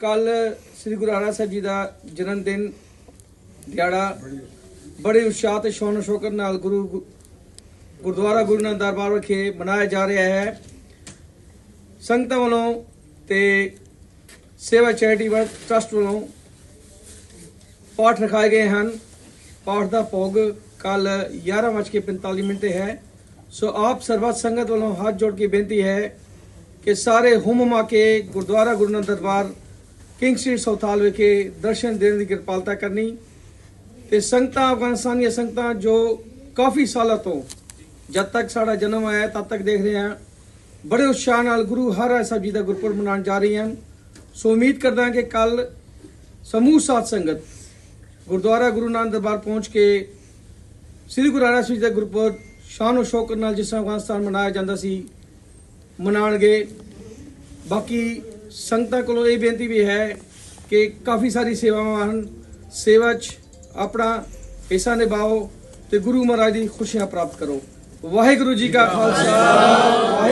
ਕੱਲ ਸ੍ਰੀ ਗੁਰੂ ਰਾਣਾ ਸਾਹਿਬ ਜੀ ਦਾ ਜਨਮ ਦਿਨ ਦਿਹਾੜਾ, ਬੜੇ ਉਤਸ਼ਾਹ ਤੇ ਸ਼ੌਨ ਸ਼ੌਕਰ ਨਾਲ ਗੁਰੂ ਗੁਰਦੁਆਰਾ ਗੁਰੂ ਨਾਨਕ ਦਰਬਾਰ ਵਿਖੇ ਮਨਾਇਆ ਜਾ ਰਿਹਾ ਹੈ। ਸੰਗਤਾਂ ਵੱਲੋਂ ਤੇ ਸੇਵਾ ਚੈਰਿਟੀ ਵਰਕ ਟਰਸਟ ਵੱਲੋਂ ਪਾਠ ਰਖਾਏ ਗਏ ਹਨ। ਪਾਠ ਦਾ ਭੋਗ ਕੱਲ 11:45 ਮਿੰਟ ਤੇ ਹੈ। ਸੋ ਆਪ ਸਰਬੱਤ ਸੰਗਤ ਵੱਲੋਂ ਹੱਥ ਜੋੜ ਕੇ ਬੇਨਤੀ ਹੈ ਕਿ ਸਾਰੇ ਹੁਮ ਹੁਮਾ ਕੇ Gurdwara Guru Nanak Darbar king street Southall ਵਿਖੇ ਦਰਸ਼ਨ ਦੇਣ ਦੀ ਕਿਰਪਾਲਤਾ ਕਰਨੀ ਤੇ ਸੰਗਤਾਂ ਅਫਗਾਨਿਸਤਾਨ ਦੀਆਂ ਸੰਗਤਾਂ ਜੋ ਕਾਫੀ ਸਾਲਾਂ ਤੋਂ ਜਦ ਤੱਕ ਸਾਡਾ ਜਨਮ ਆਇਆ ਤਦ ਤੱਕ ਦੇਖ ਰਹੇ ਹਾਂ, ਬੜੇ ਉਤਸ਼ਾਹ ਨਾਲ ਗੁਰੂ ਹਰਿ ਸਾਹਿਬ ਜੀ ਦਾ ਗੁਰਪੁਰਬ ਮਨਾਉਣ ਜਾ ਰਹੀ ਹਨ। ਸੋ ਉਮੀਦ ਕਰਦਾ ਹਾਂ ਕਿ ਕੱਲ ਸਮੂਹ ਸਾਧ ਸੰਗਤ ਗੁਰਦੁਆਰਾ ਗੁਰੂ ਨਾਨਕ ਦਰਬਾਰ ਪਹੁੰਚ ਕੇ ਸ੍ਰੀ ਗੁਰੂ ਰਾਣਾ ਸਾਹਿਬ ਜੀ ਦਾ ਗੁਰਪੁਰਬ ਸ਼ਾਨ ਸ਼ੌਕਤ ਨਾਲ ਜਿਸ ਤਰ੍ਹਾਂ ਅਫਗਾਨਿਸਤਾਨ ਮਨਾਇਆ ਜਾਂਦਾ ਸੀ ਮਨਾਣਗੇ ਬਾਕੀ ਸੰਗਤਾਂ ਕੋਲੋਂ ਇਹ ਬੇਨਤੀ ਵੀ ਹੈ ਕਿ ਕਾਫੀ ਸਾਰੀ ਸੇਵਾਵਾਂ ਹਨ। ਸੇਵਾ 'ਚ ਆਪਣਾ ਹਿੱਸਾ ਨਿਭਾਓ ਤੇ ਗੁਰੂ ਮਹਾਰਾਜ ਦੀ ਖੁਸ਼ੀਆਂ ਪ੍ਰਾਪਤ ਕਰੋ। ਵਾਹਿਗੁਰੂ ਜੀ ਕਾ ਖਾਲਸਾ